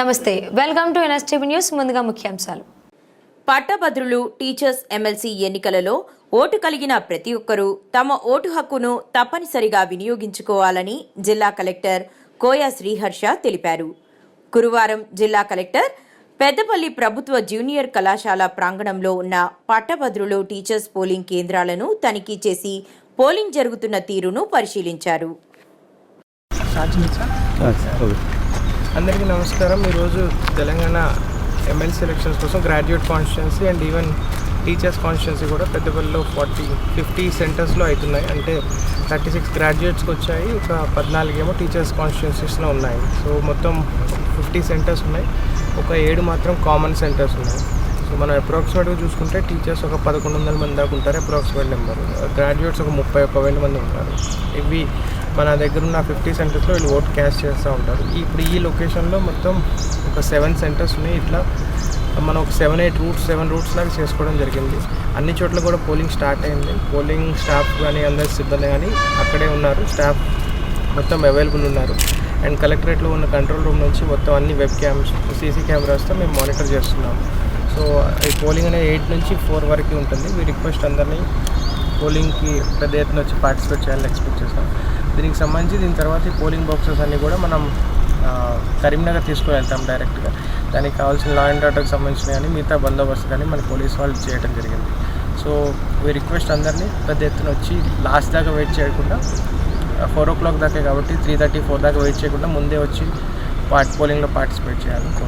నమస్తే welcome to NSTV news ముందుగా ముఖ్యాంశాలు. పట్టభద్రులు టీచర్స్ ఎమ్మెల్సీ ఎన్నికలలో ఓటు కలిగిన ప్రతి ఒక్కరూ తమ ఓటు హక్కును తప్పనిసరిగా వినియోగించుకోవాలని జిల్లా కలెక్టర్ కోయ శ్రీహర్ష తెలిపారు. గురువారం జిల్లా కలెక్టర్ పెద్దపల్లి ప్రభుత్వ జూనియర్ కళాశాల ప్రాంగణంలో ఉన్న పట్టభద్రులు టీచర్స్ పోలింగ్ కేంద్రాలను తనిఖీ చేసి పోలింగ్ జరుగుతున్న తీరును పరిశీలించారు. అందరికీ నమస్కారం. ఈరోజు తెలంగాణ ఎమ్మెల్సీ ఎలక్షన్స్ కోసం graduate constituency and even teachers constituency కూడా పెద్దపల్లిలో ఫార్టీ ఫిఫ్టీ సెంటర్స్లో అవుతున్నాయి. అంటే థర్టీ సిక్స్ గ్రాడ్యుయేట్స్కి వచ్చాయి. ఒక పద్నాలుగేమో టీచర్స్ కాన్స్టిట్యున్సీస్లో ఉన్నాయి. సో మొత్తం ఫిఫ్టీ సెంటర్స్ ఉన్నాయి. ఒక ఏడు మాత్రం కామన్ సెంటర్స్ ఉన్నాయి. సో మనం అప్రాక్సిమేట్గా చూసుకుంటే టీచర్స్ ఒక పదకొండు వందల మంది దాకా ఉంటారు. అప్రాక్సిమేట్ నెంబర్ గ్రాడ్యుయేట్స్ ఒక ముప్పై ఒక్క వేల మంది ఉంటారు. ఇవి మన దగ్గర ఉన్న ఫిఫ్టీ సెంటర్స్లో వీళ్ళు ఓట్ క్యాష్ చేస్తూ ఉంటారు. ఇప్పుడు ఈ లొకేషన్లో మొత్తం ఒక సెవెన్ సెంటర్స్ ఉన్నాయి. ఇట్లా మనం ఒక seven eight routes seven routes లాగా చేసుకోవడం జరిగింది. అన్ని చోట్ల కూడా పోలింగ్ స్టార్ట్ అయింది. పోలింగ్ స్టాఫ్ కానీ అందరి సిబ్బంది కానీ అక్కడే ఉన్నారు. స్టాఫ్ మొత్తం అవైలబుల్ ఉన్నారు. అండ్ కలెక్టరేట్లో ఉన్న కంట్రోల్ రూమ్ నుంచి మొత్తం అన్ని వెబ్ క్యామ్స్ సీసీ కెమెరాస్తో మేము మానిటర్ చేస్తున్నాం సో ఈ పోలింగ్ అనేది ఎయిట్ నుంచి ఫోర్ వరకు ఉంటుంది. మీ రిక్వెస్ట్ అందరినీ పోలింగ్కి పెద్ద ఎత్తున వచ్చి పార్టిసిపేట్ చేయాలని ఎక్స్పెక్ట్ చేస్తాం. దీనికి సంబంధించి దీని తర్వాత పోలింగ్ బాక్సెస్ అన్నీ కూడా మనం కరీంనగర్ తీసుకువెళ్తాం డైరెక్ట్గా. దానికి కావాల్సిన లా అండ్ ఆర్డర్కి సంబంధించిన కానీ మిగతా బందోబస్తు కానీ మన పోలీస్ వాళ్ళు చేయడం జరిగింది. సో మీ రిక్వెస్ట్ అందరినీ పెద్ద ఎత్తున వచ్చి లాస్ట్ దాకా వెయిట్ చేయకుండా ఫోర్ ఓ క్లాక్ దాకా కాబట్టి త్రీ థర్టీ ఫోర్ దాకా వెయిట్ చేయకుండా ముందే వచ్చి పార్ట్ పోలింగ్లో పార్టిసిపేట్ చేయాలనుకో